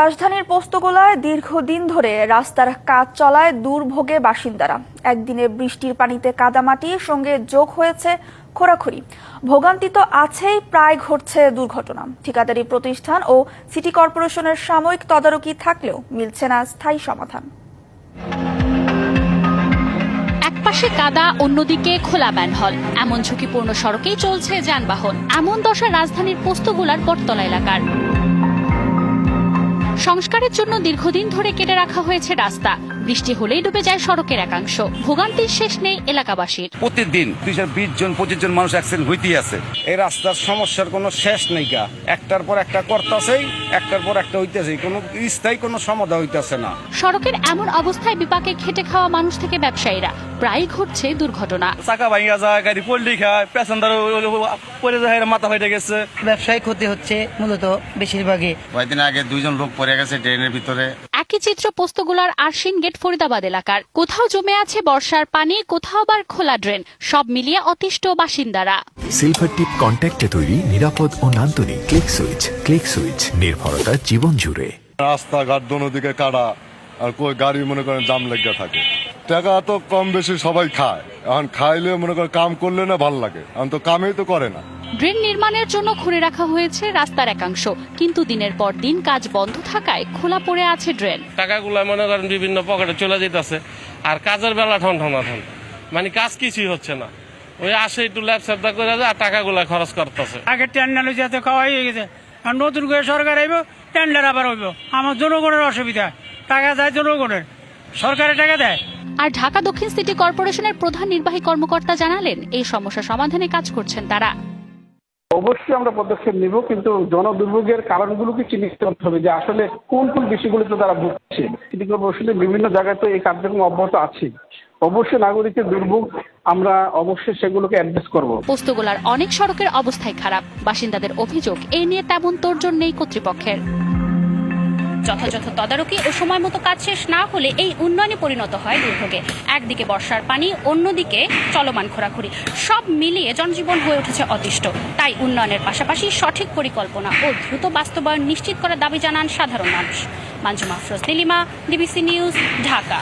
রাজধানীর পোস্তগোলায় দীর্ঘদিন ধরে রাস্তার কাজ চলায় দুর্ভোগে বাসিন্দারা। একদিনে বৃষ্টির পানিতে কাদামাটি সঙ্গে যোগ হয়েছে খোরাখুরি। ভোগান্তি তো আছেই প্রায় ঘটছে দুর্ঘটনা। ঠিকাদারি প্রতিষ্ঠান ও সিটি কর্পোরেশনের সাময়িক তদারকি থাকলেও মিলছে না স্থায়ী সমাধান। একপাশে কাদা, অন্যদিকে খোলা ম্যানহল এমন ঝুঁকিপূর্ণ সড়কেই চলছে যানবাহন। এমন দশা রাজধানীর পোস্তগোলার বটতলা এলাকার। সংস্কারের জন্য দীর্ঘদিন ধরে কেটে রাখা হয়েছে রাস্তা। বৃষ্টি হলেই ডুবে যায় সড়কের একাংশ। ভোগান্তির শেষ নেই এলাকাবাসীর। প্রতিদিন দুইশো বিশ জন পঁচিশ জন মানুষ অ্যাক্সিডেন্ট হইতেই আছে। এই রাস্তার সমস্যার কোনো শেষ নেই গা। একটার পর একটা করতেছেই একটার পর একটা হইতেছেই। কোনো স্থায়ী কোনো সমাধান হইতেছে না। সড়কের এমন অবস্থায় বিপাকে খেটে খাওয়া মানুষ থেকে ব্যবসায়ীরা। প্রায় ঘটছে দুর্ঘটনা। চাকা ভাঙা যায় গাড়ি পল্লি খায় প্যাসেঞ্জার পরে যায় মাথা হয়ে গেছে। ব্যবসায় ক্ষতি হচ্ছে মূলত বেশিরভাগই। কয়েকদিন আগে দুইজন লোক পড়ে গেছে ট্রেনের ভিতরে। একই চিত্র পোস্তগোলার আরশিন গেট ফরিদাবাদ এলাকার। কোথাও জমে আছে বর্ষার পানি কোথাও আবার খোলা ড্রেন। সব মিলিয়ে অতিষ্ঠ বাসিন্দারা। সিলভার টিপ কন্ট্যাক্টে তৈরি নিরাপদ ও নান্দনিক ক্লিক সুইচ ক্লিক সুইচ নির্ভরতা জীবন জুড়ে। রাস্তাঘাট দোনো দিকে কাটা আর কই গাড়ি মনে করেন জাম লেগে থাকে। টাকা তো কম বেশি সবাই খায়। এখন খাইলে মনে করেন কাম করলে না ভালো লাগে। এখন তো কামেই তো করে না। ড্রেন নির্মাণের জন্য খুঁড়ে রাখা হয়েছে রাস্তার একাংশ। কিন্তু দিনের পর দিন কাজ বন্ধ থাকায় খোলা পড়ে আছে ড্রেন। টাকাগুলো মনে করেন বিভিন্ন পকেটে চলে যেতেছে। আর কাজের বেলা ঠন ঠন ঠন। মানে কাজ কিছুই হচ্ছে না। ওই আসে একটু ল্যাব করে যায় আর টাকাগুলো খরচ করতেছে। আগে টেন্ডার যাতে খাওয়াই হয়ে গেছে। আর নতুন করে সরকার আইব টেন্ডার আবার হইব। আমার জনগণের অসুবিধা। টাকা যায় জনগণের। সরকারে টাকা দেয়। আর ঢাকা দক্ষিণ সিটি কর্পোরেশনের প্রধান নির্বাহী কর্মকর্তা জানালেন এই সমস্যা সমাধানে কাজ করছেন তারা। অবশ্যই আমরা পদক্ষেপ নিব কিন্তু জনদুর্ভোগের কারণগুলোকে চিহ্নিত করতে হবে যে আসলে কোন কোন বিষয়গুলোতে তারা ভুগছে। সিটি কর্পোরেশনের বিভিন্ন জায়গায় তো এই কার্যক্রম অব্যাহত আছে। অবশ্যই নাগরিকের দুর্ভোগ আমরা অবশ্যই সেগুলোকে অ্যাড্রেস করব। পোস্তগোলার অনেক সড়কের অবস্থাই খারাপ। বাসিন্দাদের অভিযোগ এই নিয়ে তেমন তোড়জোড় নেই কর্তৃপক্ষের। যথাযথ তদারকি ও সময় মতো কাজ শেষ না হলে এই উন্নয়নে পরিণত হয় দুর্ভোগে। একদিকে বর্ষার পানি, অন্যদিকে চলমান খোরাখুরি। সব মিলিয়ে জনজীবন হয়ে উঠেছে অতিষ্ঠ। তাই উন্নয়নের পাশাপাশি সঠিক পরিকল্পনা ও দ্রুত বাস্তবায়ন নিশ্চিত করার দাবি জানান সাধারণ মানুষ। Manjuma Firoz Nilima DBC news, Dhaka.